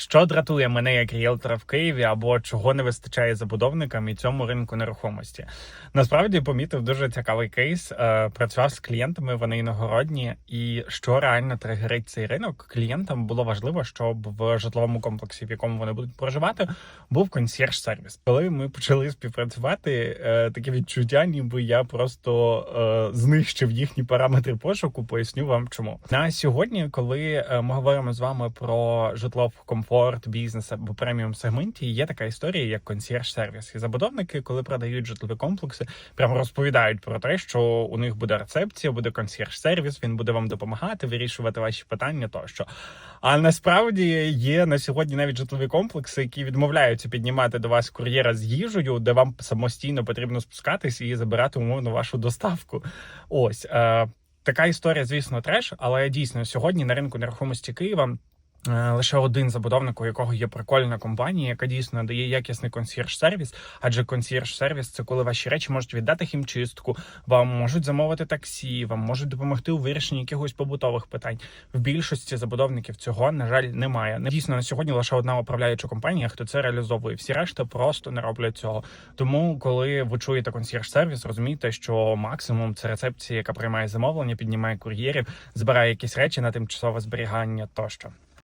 Що дратує мене як ріелтора в Києві, або чого не вистачає забудовникам і цьому ринку нерухомості? Насправді помітив дуже цікавий кейс. Е, Працював з клієнтами, вони іногородні, і що реально тригерить цей ринок. Клієнтам було важливо, щоб в житловому комплексі, в якому вони будуть проживати, був консьєрж сервіс. Коли ми почали співпрацювати, е, таке відчуття, ніби я просто е, знищив їхні параметри пошуку. Поясню вам чому на сьогодні, коли ми говоримо з вами про житло в комфорт, бізнес або преміум сегменті, є така історія, як консьєрж сервіс. І забудовники, коли продають житлові комплекси, прямо розповідають про те, що у них буде рецепція, буде консьєрж сервіс. Він буде вам допомагати вирішувати ваші питання тощо. А насправді є на сьогодні навіть житлові комплекси, які відмовляються піднімати до вас кур'єра з їжею, де вам самостійно потрібно спускатись і забирати умовно вашу доставку. Ось е, така історія, звісно, треш, але дійсно сьогодні на ринку нерухомості Києва. Е, Лише один забудовник, у якого є прикольна компанія, яка дійсно дає якісний консьєрж-сервіс. Адже консьєрж-сервіс це коли ваші речі можуть віддати хімчистку, вам можуть замовити таксі, вам можуть допомогти у вирішенні якихось побутових питань. В більшості забудовників цього на жаль немає. Не дійсно на сьогодні лише одна управляюча компанія, хто це реалізовує. Всі решта просто не роблять цього. Тому, коли ви чуєте консьєрж-сервіс, розумійте, що максимум це рецепція, яка приймає замовлення, піднімає кур'єрів, збирає якісь речі на тимчасове зберігання тощо.